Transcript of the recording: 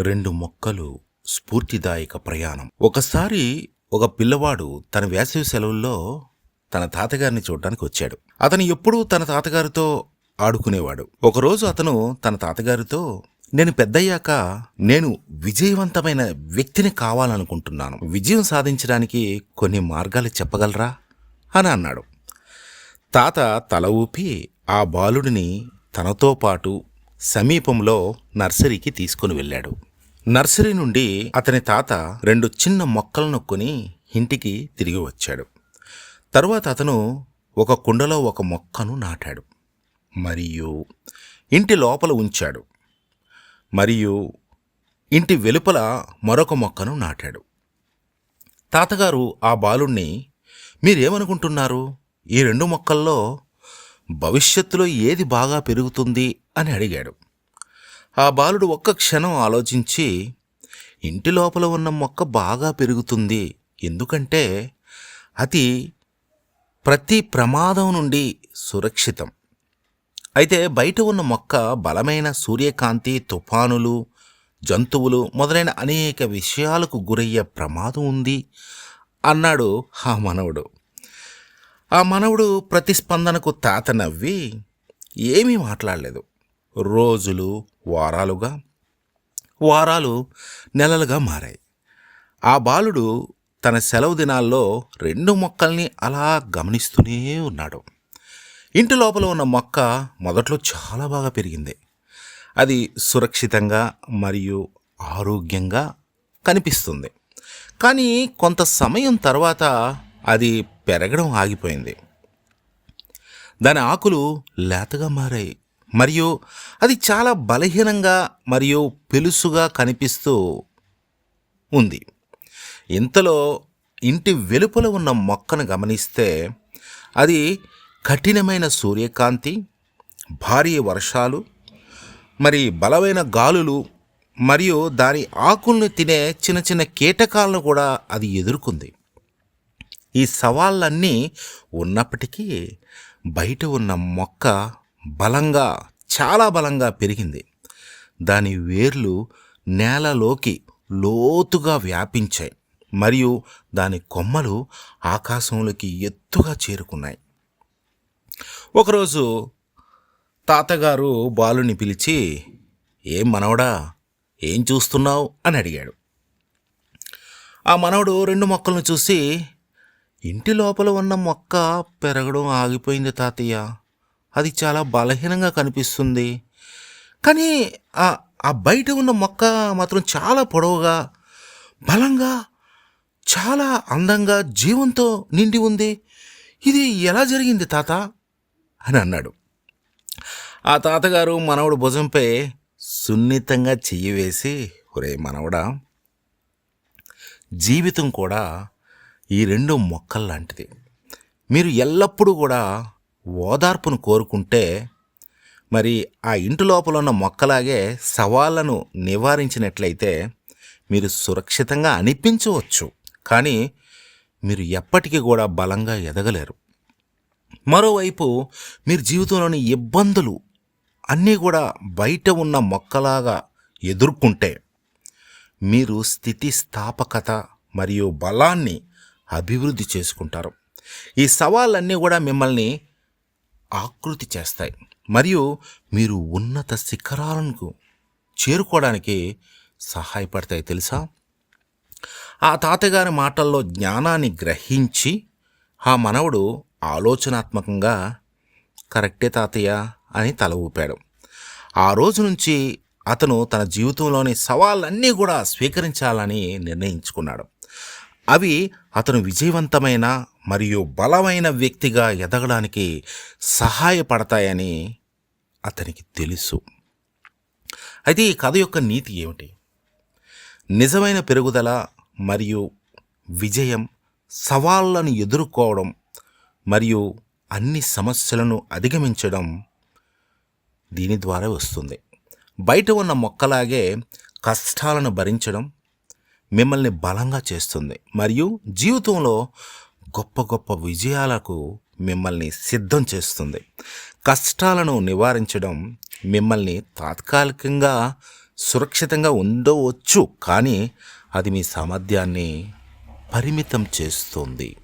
రెండు మొక్కలు స్ఫూర్తిదాయక ప్రయాణం. ఒకసారి ఒక పిల్లవాడు తన వేసవి సెలవుల్లో తన తాతగారిని చూడడానికి వచ్చాడు. అతను ఎప్పుడూ తన తాతగారితో ఆడుకునేవాడు. ఒకరోజు అతను తన తాతగారితో నేను పెద్దయ్యాక నేను విజయవంతమైన వ్యక్తిని కావాలనుకుంటున్నాను. విజయం సాధించడానికి కొన్ని మార్గాలు చెప్పగలరా? అని అన్నాడు. తాత తల ఊపి ఆ బాలుడిని తనతో పాటు సమీపంలో నర్సరీకి తీసుకుని వెళ్ళాడు. నర్సరీ నుండి అతని తాత రెండు చిన్న మొక్కలను కొని ఇంటికి తిరిగి వచ్చాడు. తరువాత అతను ఒక కుండలో ఒక మొక్కను నాటాడు. మరియు ఇంటి లోపల ఉంచాడు. మరియు ఇంటి వెలుపల మరొక మొక్కను నాటాడు. తాతగారు ఆ బాలుణ్ణి మీరేమనుకుంటున్నారు? ఈ రెండు మొక్కల్లో భవిష్యత్తులో ఏది బాగా పెరుగుతుంది? అని అడిగాడు. ఆ బాలుడు ఒక్క క్షణం ఆలోచించి ఇంటి లోపల ఉన్న మొక్క బాగా పెరుగుతుంది. ఎందుకంటే అది ప్రతి ప్రమాదం నుండి సురక్షితం. అయితే బయట ఉన్న మొక్క బలమైన సూర్యకాంతి తుఫానులు జంతువులు మొదలైన అనేక విషయాలకు గురయ్యే ప్రమాదం ఉంది అన్నాడు ఆ మనవుడు. ఆ మనవుడు ప్రతిస్పందనకు తాత నవ్వి ఏమీ మాట్లాడలేదు. రోజులు వారాలుగా వారాలు నెలలుగా మారాయి. ఆ బాలుడు తన సెలవు దినాల్లో రెండు మొక్కల్ని అలా గమనిస్తూనే ఉన్నాడు. ఇంటి లోపల ఉన్న మొక్క మొదట్లో చాలా బాగా పెరిగింది. అది సురక్షితంగా మరియు ఆరోగ్యంగా కనిపిస్తుంది. కానీ కొంత సమయం తర్వాత అది పెరగడం ఆగిపోయింది. దాని ఆకులు లేతగా మారాయి. మరియు అది చాలా బలహీనంగా మరియు పెలుసుగా కనిపిస్తూ ఉంది. ఇంతలో ఇంటి వెలుపల ఉన్న మొక్కను గమనిస్తే అది కఠినమైన సూర్యకాంతి భారీ వర్షాలు మరి బలమైన గాలులు మరియు దాని ఆకుల్ని తినే చిన్న చిన్న కీటకాలను కూడా అది ఎదుర్కొంది. ఈ సవాళ్ళన్నీ ఉన్నప్పటికీ బయట ఉన్న మొక్క బలంగా చాలా బలంగా పెరిగింది. దాని వేర్లు నేలలోకి లోతుగా వ్యాపించాయి. మరియు దాని కొమ్మలు ఆకాశంలోకి ఎత్తుగా చేరుకున్నాయి. ఒకరోజు తాతగారు బాలుని పిలిచి ఏం మనవడా ఏం చూస్తున్నావు? అని అడిగాడు. ఆ మనవడు రెండు మొక్కలను చూసి ఇంటి లోపల ఉన్న మొక్క పెరగడం ఆగిపోయింది తాతయ్య. అది చాలా బలహీనంగా కనిపిస్తుంది. కానీ ఆ ఆ బయట ఉన్న మొక్క మాత్రం చాలా పొడవుగా బలంగా చాలా అందంగా జీవంతో నిండి ఉంది. ఇది ఎలా జరిగింది తాత? అని అన్నాడు. ఆ తాతగారు మనవడు భుజంపై సున్నితంగా చెయ్యి వేసి ఒరే మనవడా జీవితం కూడా ఈ రెండు మొక్కల్లాంటిది. మీరు ఎల్లప్పుడూ కూడా ఓదార్పును కోరుకుంటే మరి ఆ ఇంటి లోపల ఉన్న మొక్కలాగే సవాళ్ళను నివారించినట్లయితే మీరు సురక్షితంగా అనిపించవచ్చు. కానీ మీరు ఎప్పటికీ కూడా బలంగా ఎదగలేరు. మరోవైపు మీరు జీవితంలోని ఇబ్బందులు అన్నీ కూడా బయట ఉన్న మొక్కలాగా ఎదుర్కొంటే మీరు స్థితిస్థాపకత మరియు బలాన్ని అభివృద్ధి చేసుకుంటారు. ఈ సవాళ్ళన్నీ కూడా మిమ్మల్ని ఆకృతి చేస్తాయి. మరియు మీరు ఉన్నత శిఖరాలకు చేరుకోవడానికి సహాయపడతాయి తెలుసా? ఆ తాతగారి మాటల్లో జ్ఞానాన్ని గ్రహించి ఆ మనవడు ఆలోచనాత్మకంగా కరెక్టే తాతయ్య అని తల ఊపాడు. ఆ రోజు నుంచి అతను తన జీవితంలోని సవాళ్ళన్నీ కూడా స్వీకరించాలని నిర్ణయించుకున్నాడు. అవి అతను విజయవంతమైన మరియు బలమైన వ్యక్తిగా ఎదగడానికి సహాయపడతాయని అతనికి తెలుసు. అయితే ఈ కథ యొక్క నీతి ఏమిటి? నిజమైన పెరుగుదల మరియు విజయం సవాళ్ళను ఎదుర్కోవడం మరియు అన్ని సమస్యలను అధిగమించడం దీని ద్వారా వస్తుంది. బయట ఉన్న మొక్కలాగే కష్టాలను భరించడం మిమ్మల్ని బలంగా చేస్తుంది. మరియు జీవితంలో గొప్ప గొప్ప విజయాలకు మిమ్మల్ని సిద్ధం చేస్తుంది. కష్టాలను నివారించడం మిమ్మల్ని తాత్కాలికంగా సురక్షితంగా ఉండవచ్చు కానీ అది మీ సామర్థ్యాన్ని పరిమితం చేస్తుంది.